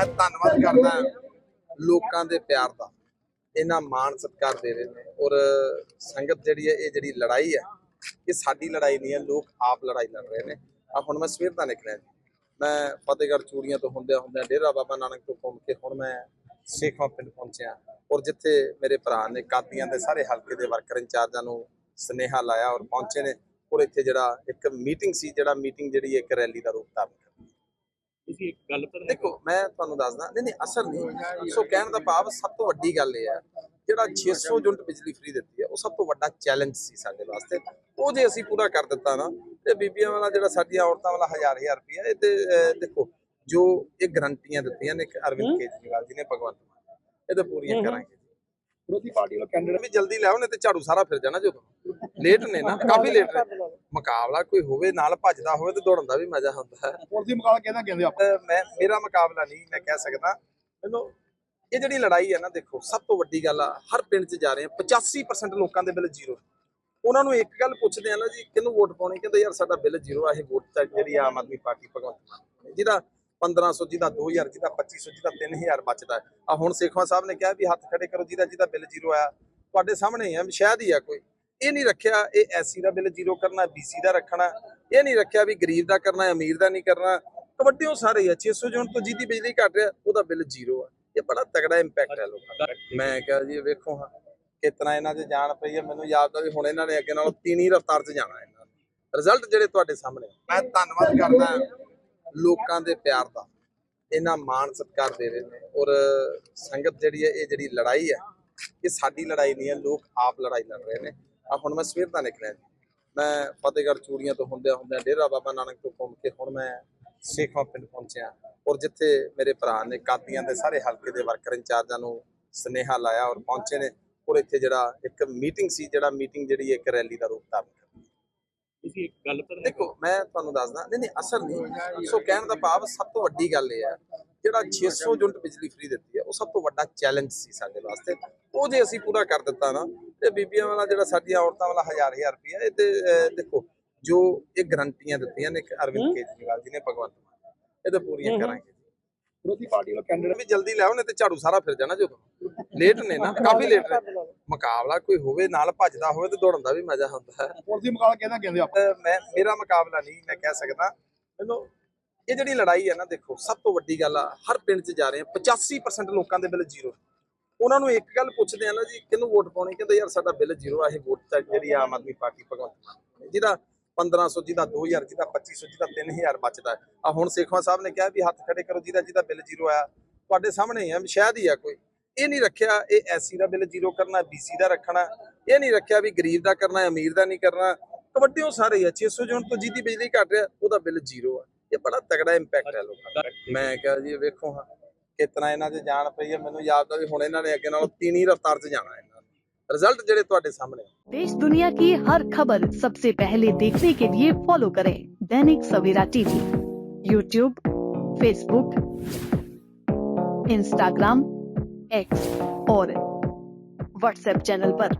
ਮੈਂ ਧੰਨਵਾਦ ਕਰਦਾ ਲੋਕਾਂ ਦੇ ਪਿਆਰ ਦਾ। ਇਹਨਾਂ ਮਾਣ ਸਤਿਕਾਰ ਦੇ ਰਹੇ ਨੇ ਔਰ ਸੰਗਤ ਜਿਹੜੀ ਹੈ, ਇਹ ਜਿਹੜੀ ਲੜਾਈ ਹੈ, ਇਹ ਸਾਡੀ ਲੜਾਈ ਨਹੀਂ ਹੈ, ਲੋਕ ਆਪ ਲੜਾਈ ਲੜ ਰਹੇ ਨੇ। ਆ ਹੁਣ ਮੈਂ ਸਵੇਰ ਦਾ ਨਿਕਲਿਆ ਜੀ। ਮੈਂ ਫਤਿਹਗੜ੍ਹ ਚੂੜੀਆਂ ਤੋਂ ਹੁੰਦਿਆਂ ਹੁੰਦਿਆਂ ਡੇਰਾ ਬਾਬਾ ਨਾਨਕ ਤੋਂ ਘੁੰਮ ਕੇ ਹੁਣ ਮੈਂ ਸੇਖਵਾਂ ਪਿੰਡ ਪਹੁੰਚਿਆ। ਔਰ ਜਿੱਥੇ ਮੇਰੇ ਭਰਾ ਨੇ, ਕਾਦੀਆਂ ਦੇ ਸਾਰੇ ਹਲਕੇ ਦੇ ਵਰਕਰ ਇੰਚਾਰਜਾਂ ਨੂੰ ਸਨੇਹਾ ਲਾਇਆ ਔਰ ਪਹੁੰਚੇ ਨੇ। ਔਰ ਇੱਥੇ ਜਿਹੜਾ ਇੱਕ ਮੀਟਿੰਗ ਸੀ, ਜਿਹੜਾ ਮੀਟਿੰਗ ਜਿਹੜੀ ਇੱਕ ਰੈਲੀ ਦਾ ਰੂਪ ਧਾਰਨ ਕਰਦੀ ਤੁਸੀਂ ਇੱਕ ਗੱਲ ਪਰ ਦੇਖੋ ਮੈਂ ਤੁਹਾਨੂੰ ਦੱਸਦਾ ਨਹੀਂ ਨਹੀਂ ਅਸਰ ਨਹੀਂ। ਸੋ ਕਹਿਣ ਦਾ ਭਾਵ ਸਭ ਤੋਂ ਵੱਡੀ ਗੱਲ ਇਹ ਹੈ ਜਿਹੜਾ 600 ਯੂਨਿਟ ਬਿਜਲੀ ਫ੍ਰੀ ਦਿੱਤੀ ਹੈ ਉਹ ਸਭ ਤੋਂ ਵੱਡਾ ਚੈਲੰਜ ਸੀ ਸਾਡੇ ਵਾਸਤੇ। ਉਹ ਜੇ ਅਸੀਂ ਪੂਰਾ ਕਰ ਦਿੱਤਾ ਨਾ ਤੇ ਬੀਬੀਆਂ ਵਾਲਾ ਜਿਹੜਾ ਸਾਡੀਆਂ ਔਰਤਾਂ ਵਾਲਾ ਹਜ਼ਾਰ ਹਜ਼ਾਰ ਰੁਪਇਆ ਇਹ ਤੇ ਦੇਖੋ ਜੋ ਇਹ ਗਰੰਟੀਆਂ ਦਿੱਤੀਆਂ ਨੇ ਇੱਕ ਅਰਵਿੰਦ ਕੇਜਰੀਵਾਲ ਜੀ ਨੇ ਭਗਵੰਤ ਮਾਨ ਇਹ ਤਾਂ ਪੂਰੀਆਂ ਕਰਾਂਗੇ। ਵਿਰੋਧੀ ਪਾਰਟੀ ਵੱਲੋਂ ਕੈਂਡੀਡੇਟ ਵੀ ਜਲਦੀ ਲਿਆਓ ਨਹੀਂ ਤੇ ਝਾੜੂ ਸਾਰਾ ਫਿਰ ਜਾਣਾ ਜਦੋਂ। ਲੇਟ ਨੇ ਨਾ ਕਾਫੀ ਲੇਟ ਨੇ। ਮੁਕਾਬਲਾ ਕੋਈ ਹੋਵੇ ਨਾਲ ਭੱਜਦਾ ਹੋਵੇ ਤੇ ਦੌੜਨ ਦਾ ਵੀ ਮਜ਼ਾ ਹੁੰਦਾ ਹੈ। ਦੀ ਮੁਕਾਬਲਾ ਕਹਿੰਦਾ ਕਹਿੰਦੇ ਆਪਾਂ? ਮੈਂ ਮੇਰਾ ਮੁਕਾਬਲਾ ਨਹੀਂ ਮੈਂ ਕਹਿ ਸਕਦਾ ਮੈਨੂੰ ਇਹ ਜਿਹੜੀ ਲੜਾਈ ਹੈ ਨਾ ਦੇਖੋ ਸਭ ਤੋਂ ਵੱਡੀ ਗੱਲ ਆ ਹਰ ਪਿੰਡ 'ਚ ਜਾ ਰਹੇ ਆ 85% ਲੋਕਾਂ ਦੇ ਬਿੱਲ ਜ਼ੀਰੋ। ਉਹਨਾਂ ਨੂੰ ਇੱਕ ਗੱਲ ਪੁੱਛਦੇ ਆ ਨਾ ਜੀ ਕਿਹਨੂੰ ਵੋਟ ਪਾਉਣੀ? ਕਹਿੰਦੇ ਯਾਰ ਸਾਡਾ ਬਿੱਲ ਜ਼ੀਰੋ ਆ ਇਹ ਵੋਟ ਤਾਂ ਜਿਹੜੀ ਆਮ ਆਦਮੀ ਪਾਰਟੀ ਭਗਵੰਤ ਮਾਨ। ਜਿਹਦਾ 1500 ਜਿਹਦਾ 2000 ਜਿਹਦਾ 2500 ਜਿਹਦਾ 3000 ਬਚਦਾ ਆ ਹੁਣ ਸੇਖਵਾਂ ਸਾਹਿਬ ਨੇ ਕਿਹਾ ਵੀ ਹੱਥ ਖੜੇ ਕਰੋ, ਜਿਹਦਾ ਜਿਹਦਾ ਬਿੱਲ ਜ਼ੀਰੋ ਆਇਆ, ਤੁਹਾਡੇ ਸਾਹਮਣੇ ਹੀ ਆ ਸ਼ਾਇਦ ਹੀ ਆ ਕੋਈ। ਇਹ ਨਹੀਂ ਰੱਖਿਆ, ਇਹ ਐਸਸੀ ਦਾ ਬਿੱਲ ਜ਼ੀਰੋ ਕਰਨਾ ਬੀਸੀ ਦਾ ਰੱਖਣਾ, ਇਹ ਨਹੀਂ ਰੱਖਿਆ ਵੀ ਗਰੀਬ ਦਾ ਕਰਨਾ, ਅਮੀਰ ਦਾ ਨਹੀਂ ਕਰਨਾ। ਕਬੱਡੀਓ ਸਾਰੇ ਹੀ ਆ 600 ਯੂਨਿਟ ਤੋਂ ਜਿਹਦੀ ਬਿਜਲੀ ਘਟ ਰਿਹਾ, ਉਹਦਾ ਬਿੱਲ ਜ਼ੀਰੋ ਆ। ਇਹ ਬੜਾ ਤਗੜਾ ਇੰਪੈਕਟ ਹੈ ਲੋਕਾਂ ਦਾ। ਮੈਂ ਕਿਹਾ ਜੀ, ਵੇਖੋ ਹਾਂ, ਕਿਤਨਾ ਇਹਨਾਂ ਦੇ ਜਾਣ ਪਈ ਹੈ। ਮੈਨੂੰ ਯਾਦ ਆ ਵੀ ਹੁਣ ਇਹਨਾਂ ਨੇ ਅੱਗੇ ਨਾਲੋਂ ਤੀਣੀ ਰਫ਼ਤਾਰ 'ਚ ਜਾਣਾ ਇਹਨਾਂ ਰਿਜ਼ਲਟ ਜਿਹੜੇ ਤੁਹਾਡੇ ਸਾਹਮਣੇ ਮੈਂ ਧੰਨਵਾਦ ਕਰਦਾ। ਲੋਕਾਂ ਦੇ ਪਿਆਰ ਦਾ ਇਹਨਾਂ ਮਾਣ ਸਤਿਕਾਰ ਦੇ ਰਹੇ ਨੇ। ਔਰ ਸੰਗਤ ਜਿਹੜੀ ਹੈ, ਇਹ ਜਿਹੜੀ ਲੜਾਈ ਹੈ, ਇਹ ਸਾਡੀ ਲੜਾਈ ਨਹੀਂ ਹੈ, ਲੋਕ ਆਪ ਲੜਾਈ ਲੜ ਰਹੇ ਨੇ। ਆ ਹੁਣ ਮੈਂ ਸਵੇਰ ਦਾ ਨਿਕਲਿਆ ਜੀ। ਮੈਂ ਫਤਿਹਗੜ੍ਹ ਚੂੜੀਆਂ ਤੋਂ ਹੁੰਦਿਆਂ ਹੁੰਦਿਆਂ ਡੇਰਾ ਬਾਬਾ ਨਾਨਕ ਤੋਂ ਘੁੰਮ ਕੇ ਹੁਣ ਮੈਂ ਸੇਖਵਾਂ ਪਿੰਡ ਪਹੁੰਚਿਆ। ਔਰ ਜਿੱਥੇ ਮੇਰੇ ਭਰਾ ਨੇ, ਕਾਦੀਆਂ ਦੇ ਸਾਰੇ ਹਲਕੇ ਦੇ ਵਰਕਰ ਇੰਚਾਰਜਾਂ ਨੂੰ ਸਨੇਹਾ ਲਾਇਆ ਔਰ ਪਹੁੰਚੇ ਨੇ। ਔਰ ਇੱਥੇ ਜਿਹੜਾ ਇੱਕ ਮੀਟਿੰਗ ਸੀ, ਜਿਹੜਾ ਮੀਟਿੰਗ ਜਿਹੜੀ ਇੱਕ ਰੈਲੀ ਦਾ ਰੂਪ ਧਾਰਨ ਕਰਦੀ ਤੁਸੀਂ ਇੱਕ ਗੱਲ ਪਰ ਦੇਖੋ ਮੈਂ ਤੁਹਾਨੂੰ ਦੱਸਦਾ ਨਹੀਂ ਨਹੀਂ ਅਸਰ ਨਹੀਂ। ਸੋ ਕਹਿਣ ਦਾ ਭਾਵ ਸਭ ਤੋਂ ਵੱਡੀ ਗੱਲ ਇਹ ਹੈ ਜਿਹੜਾ 600 ਯੂਨਿਟ ਬਿਜਲੀ ਫ੍ਰੀ ਦਿੱਤੀ ਹੈ ਉਹ ਸਭ ਤੋਂ ਵੱਡਾ ਚੈਲੰਜ ਸੀ ਸਾਡੇ ਵਾਸਤੇ। ਉਹ ਜੇ ਅਸੀਂ ਪੂਰਾ ਕਰ ਦਿੱਤਾ ਨਾ ਤੇ ਬੀਬੀਆਂ ਵਾਲਾ ਜਿਹੜਾ ਸਾਡੀਆਂ ਔਰਤਾਂ ਵਾਲਾ ਹਜ਼ਾਰ ਹਜ਼ਾਰ ਰੁਪਇਆ ਇਹ ਤੇ ਦੇਖੋ ਜੋ ਇਹ ਗਰੰਟੀਆਂ ਦਿੱਤੀਆਂ ਨੇ ਇੱਕ ਅਰਵਿੰਦ ਕੇਜਰੀਵਾਲ ਜੀ ਨੇ ਭਗਵੰਤ ਮਾਨ ਇਹ ਤਾਂ ਪੂਰੀਆਂ ਕਰਾਂਗੇ। ਵਿਰੋਧੀ ਪਾਰਟੀ ਵੱਲੋਂ ਕੈਂਡੀਡੇਟ ਵੀ ਜਲਦੀ ਲਿਆਓ ਨਹੀਂ ਤੇ ਝਾੜੂ ਸਾਰਾ ਫਿਰ ਜਾਣਾ ਜਦੋਂ। ਲੇਟ ਨੇ ਨਾ ਕਾਫੀ ਲੇਟ ਨੇ। ਮੁਕਾਬਲਾ ਕੋਈ ਹੋਵੇ ਨਾਲ ਭੱਜਦਾ ਹੋਵੇ ਤੇ ਦੌੜਨ ਦਾ ਵੀ ਮਜ਼ਾ ਹੁੰਦਾ ਹੈ। ਪੁਲਿਸ ਦੀ ਮੁਕਾਬਲਾ ਕਹਿੰਦਾ ਕਹਿੰਦੇ ਆਪਾਂ? ਮੈਂ ਮੇਰਾ ਮੁਕਾਬਲਾ ਨਹੀਂ ਮੈਂ ਕਹਿ ਸਕਦਾ ਮੈਨੂੰ ਇਹ ਜਿਹੜੀ ਲੜਾਈ ਹੈ ਨਾ ਦੇਖੋ ਸਭ ਤੋਂ ਵੱਡੀ ਗੱਲ ਆ ਹਰ ਪਿੰਡ 'ਚ ਜਾ ਰਹੇ ਆ 85% ਲੋਕਾਂ ਦੇ ਬਿੱਲ ਜ਼ੀਰੋ। ਉਹਨਾਂ ਨੂੰ ਇੱਕ ਗੱਲ ਪੁੱਛਦੇ ਆ ਨਾ ਜੀ ਕਿਹਨੂੰ ਵੋਟ ਪਾਉਣੀ? ਕਹਿੰਦੇ ਯਾਰ ਸਾਡਾ ਬਿੱਲ ਜ਼ੀਰੋ ਆ ਇਹ ਵੋਟ ਤਾਂ ਜਿਹੜੀ ਆਮ ਆਦਮੀ ਪਾਰਟੀ ਭਗਵੰਤ ਮਾਨ। ਜਿਹਦਾ 1500 ਜਿਹਦਾ 2000 ਜਿਹਦਾ 2500 ਜਿਹਦਾ 3000 ਬਚਦਾ ਆ ਹੁਣ ਸੇਖਵਾਂ ਸਾਹਿਬ ਨੇ ਕਿਹਾ ਵੀ ਹੱਥ ਖੜੇ ਕਰੋ, ਜਿਹਦਾ ਜਿਹਦਾ ਬਿੱਲ ਜ਼ੀਰੋ ਆਇਆ, ਤੁਹਾਡੇ ਸਾਹਮਣੇ ਆ, ਸ਼ਾਇਦ ਹੀ ਆ ਕੋਈ। ਇਹ ਨਹੀਂ ਰੱਖਿਆ, ਇਹ ਐਸੀ ਦਾ ਬਿੱਲ ਜ਼ੀਰੋ ਕਰਨਾ ਬੀਸੀ ਦਾ ਰੱਖਣਾ, ਇਹ ਨਹੀਂ ਰੱਖਿਆ ਵੀ ਗਰੀਬ ਦਾ ਕਰਨਾ, ਅਮੀਰ ਦਾ ਨਹੀਂ ਕਰਨਾ। ਕਬੱਡੀਓ ਸਾਰੇ ਹੀ ਆ 600 ਯੂਨਿਟ ਤੋਂ ਜਿਹਦੀ ਬਿਜਲੀ ਘਟ ਰਿਹਾ, ਉਹਦਾ ਬਿੱਲ ਜ਼ੀਰੋ ਆ। ਇਹ ਬੜਾ ਤਗੜਾ ਇੰਪੈਕਟ ਹੈ ਲੋਕਾਂ ਦਾ। ਮੈਂ ਕਿਹਾ ਜੀ, ਵੇਖੋ ਹਾਂ, ਕਿਤਨਾ ਇਹਨਾਂ ਦੇ ਜਾਣ ਪਈ ਹੈ। ਮੈਨੂੰ ਯਾਦ ਆ ਵੀ ਹੁਣ ਇਹਨਾਂ ਨੇ ਅੱਗੇ ਨਾਲੋਂ ਤੀਣੀ ਰਫ਼ਤਾਰ 'ਚ ਜਾਣਾ ਇਹਨਾਂ ਨੇ ਰਿਜ਼ਲਟ ਜਿਹੜੇ ਤੁਹਾਡੇ ਸਾਹਮਣੇ ਆ। देश दुनिया की हर खबर सबसे पहले देखने के लिए फॉलो करें Dainik Savera TV YouTube Facebook Instagram X और व्हाट्सएप चैनल पर।